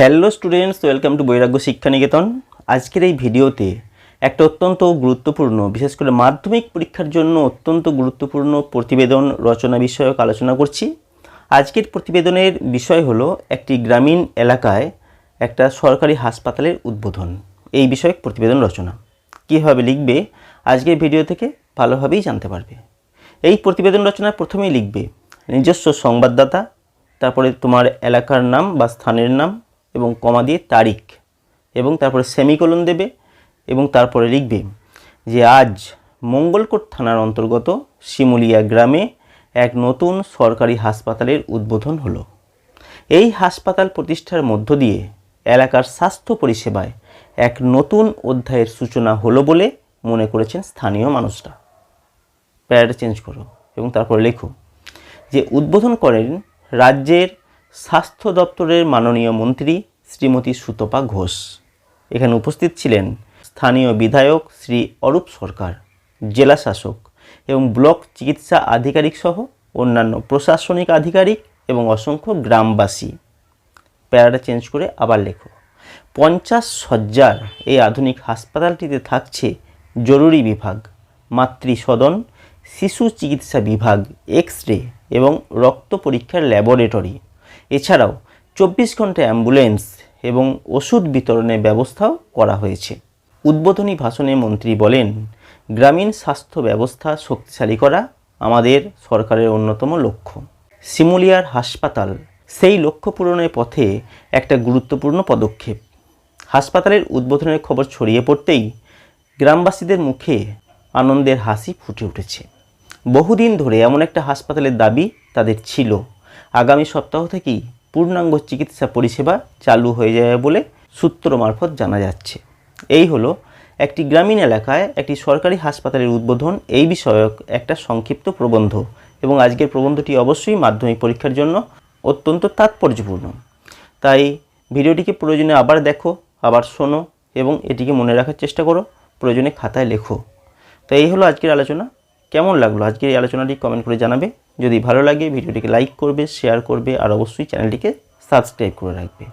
Hello students welcome to বৈরাগ্য শিক্ষা নিকেতন আজকের এই ভিডিওতে একটা অত্যন্ত গুরুত্বপূর্ণ, বিশেষ করে মাধ্যমিক পরীক্ষার জন্য অত্যন্ত গুরুত্বপূর্ণ প্রতিবেদন রচনা বিষয়ক আলোচনা করছি। আজকের প্রতিবেদনের বিষয় হলো একটি গ্রামীণ এলাকায় একটা সরকারি হাসপাতালের উদ্বোধন। এই বিষয়ক প্রতিবেদন রচনা। কীভাবে লিখবে? আজকের ভিডিও থেকে ভালোভাবেই জানতে পারবে। এই প্রতিবেদন রচনায় প্রথমেই লিখবে, নিজস্ব সংবাদদাতা, তারপরে তোমার এলাকার নাম বা স্থানের নাম এবং কমা দিয়ে তারিখ, এবং তারপরে সেমিকোলন দেবে, এবং তারপরে লিখবে যে আজ মঙ্গলকোট থানার অন্তর্গত শিমুলিয়া গ্রামে এক নতুন সরকারি হাসপাতালের উদ্বোধন হলো। এই হাসপাতাল প্রতিষ্ঠার মধ্য দিয়ে এলাকার স্বাস্থ্য পরিষেবায় এক নতুন অধ্যায়ের সূচনা হলো বলে মনে করেছেন স্থানীয় মানুষরা। প্যারাটা চেঞ্জ করো এবং তারপরে লেখো যে উদ্বোধন করেন রাজ্যের স্বাস্থ্য দপ্তরের মাননীয় মন্ত্রী শ্রীমতী সুতপা ঘোষ। এখানে উপস্থিত ছিলেন স্থানীয় বিধায়ক শ্রী অরূপ সরকার, জেলা শাসক এবং ব্লক চিকিৎসা আধিকারিক সহ অন্যান্য প্রশাসনিক আধিকারিক এবং অসংখ্য গ্রামবাসী। প্যারাটা চেঞ্জ করে আবার লেখো। পঞ্চাশ সজ্জার এই আধুনিক হাসপাতালটিতে থাকছে জরুরি বিভাগ মাতৃ সদন শিশু চিকিৎসা বিভাগ এক্স রে এবং রক্ত পরীক্ষার ল্যাবরেটরি। এছাড়াও চব্বিশ ঘণ্টা অ্যাম্বুলেন্স এবং ওষুধ বিতরণের ব্যবস্থাও করা হয়েছে। উদ্বোধনী ভাষণে মন্ত্রী বলেন, গ্রামীণ স্বাস্থ্য ব্যবস্থা শক্তিশালী করা আমাদের সরকারের অন্যতম লক্ষ্য। সিমুলিয়ার হাসপাতাল সেই লক্ষ্য পূরণের পথে একটা গুরুত্বপূর্ণ পদক্ষেপ। হাসপাতালের উদ্বোধনের খবর ছড়িয়ে পড়তেই গ্রামবাসীদের মুখে আনন্দের হাসি ফুটে উঠেছে। বহুদিন ধরে এমন একটা হাসপাতালের দাবি তাদের ছিল। আগামী সপ্তাহ থেকেই পূর্ণাঙ্গ চিকিৎসা পরিষেবা চালু হয়ে যাবে বলে সূত্র মারফত জানা যাচ্ছে। এই হলো একটি গ্রামীণ এলাকায় একটি সরকারি হাসপাতালের উদ্বোধন। এই বিষয়ক একটা সংক্ষিপ্ত প্রবন্ধ এবং আজকের প্রবন্ধটি অবশ্যই মাধ্যমিক পরীক্ষার জন্য অত্যন্ত তাৎপর্যপূর্ণ। তাই ভিডিওটিকে প্রয়োজনে আবার দেখো, আবার শোনো এবং এটিকে মনে রাখার চেষ্টা করো, প্রয়োজনে খাতায় লেখো। তো এই হলো আজকের আলোচনা। কেমন লাগল? আজকের এই আলোচনাটি কমেন্ট করে জানাবে। যদি ভালো লাগে ভিডিওটিকে লাইক করবে শেয়ার করবে আর অবশ্যই চ্যানেলটিকে সাবস্ক্রাইব করে রাখবে।